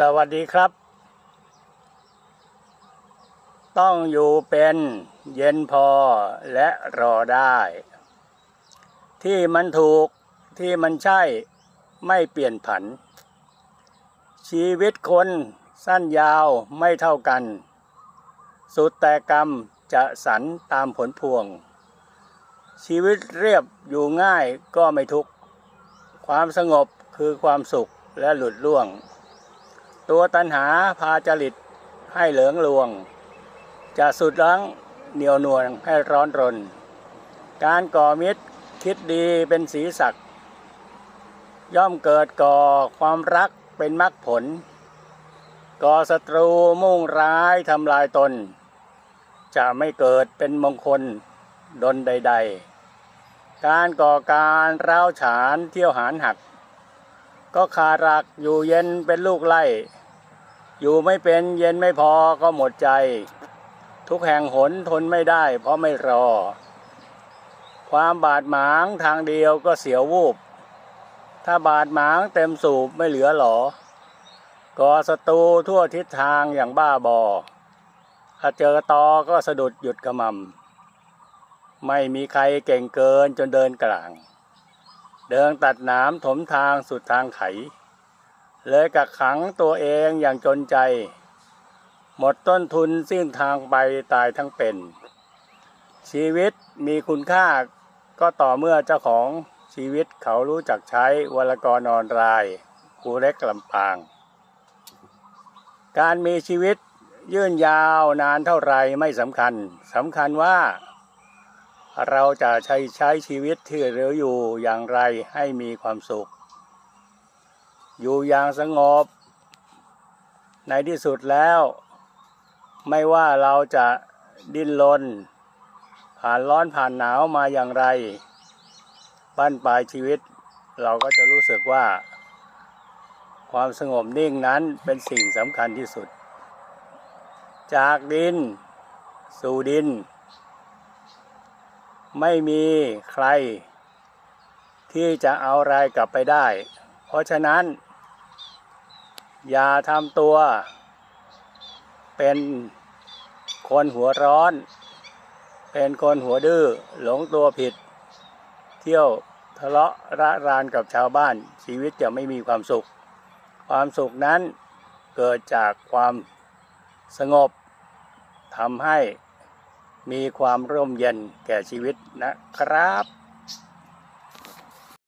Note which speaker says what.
Speaker 1: สวัสดีครับ ต้องอยู่เป็นเย็นพอและรอได้ ที่มันถูกที่มันใช่ไม่เปลี่ยนผัน ชีวิตคนสั้นยาวไม่เท่ากัน สุดแต่กรรมจะสรรตามผลพวง ชีวิตเรียบอยู่ง่ายก็ไม่ทุกข์ ความสงบคือความสุขและหลุดล่วง ตัวตัณหาพาจริตให้เหลืองลวง จะสุดลังเหนียวนวลให้ร้อนรน การก่อมิตรคิดดีเป็นสีสัก ย่อมเกิดก่อความรักเป็นมรรคผล ก่อศัตรูมุ่งร้ายทำลายตน จะไม่เกิดเป็นมงคลดนใด ๆ การก่อการร้าวฉานเที่ยวหารหัก ก็ขาดรักอยู่เย็นเป็นลูกไล่ อยู่ไม่เป็นเย็นไม่พอก็หมดใจ ทุกแห่งหนทนไม่ได้ เพราะไม่รอ ความบาดหมางทางเดียวก็เสียววูบ ถ้าบาดหมางเต็มสูบไม่เหลือหรอก่อศัตรูทั่วทิศทางอย่างบ้าบอ ถ้าเจอตอก็สะดุดหยุดกระมำไม่มีใครเก่งเกินจนเดินกลาง เดินตัดหน้ำถมทางสุดทางไข เลยกักขังตัวเองอย่างจนใจ หมดต้นทุนสิ้นทางไปตายทั้งเป็น ชีวิตมีคุณค่าก็ต่อเมื่อเจ้าของชีวิตเขารู้จักใช้วลกรนอนรายครูเล็กลำปาง การมีชีวิตยื่นยาวนานเท่าไรไม่สำคัญสำคัญว่า เราจะใช้ใช้ชีวิตที่เหลืออยู่อย่างไรให้มีความสุข อยู่อย่างสงบ ในที่สุดแล้ว ไม่ว่าเราจะดิ้นรนผ่านร้อนผ่านหนาวมาอย่างไร บ้านปลายชีวิต เราก็จะรู้สึกว่า ความสงบนิ่งนั้นเป็นสิ่งสำคัญที่สุด จากดิน สู่ดิน ไม่มีใคร ที่จะเอาอะไรกลับไปได้ เพราะฉะนั้น อย่าทำตัว เป็นคนหัวร้อน เป็นคนหัวดื้อหลงตัวผิด เที่ยวทะเลาะระรานกับชาวบ้าน ชีวิตจะไม่มีความสุข ความสุขนั้นเกิดจากความสงบทำให้ มีความร่มเย็นแก่ชีวิตนะครับ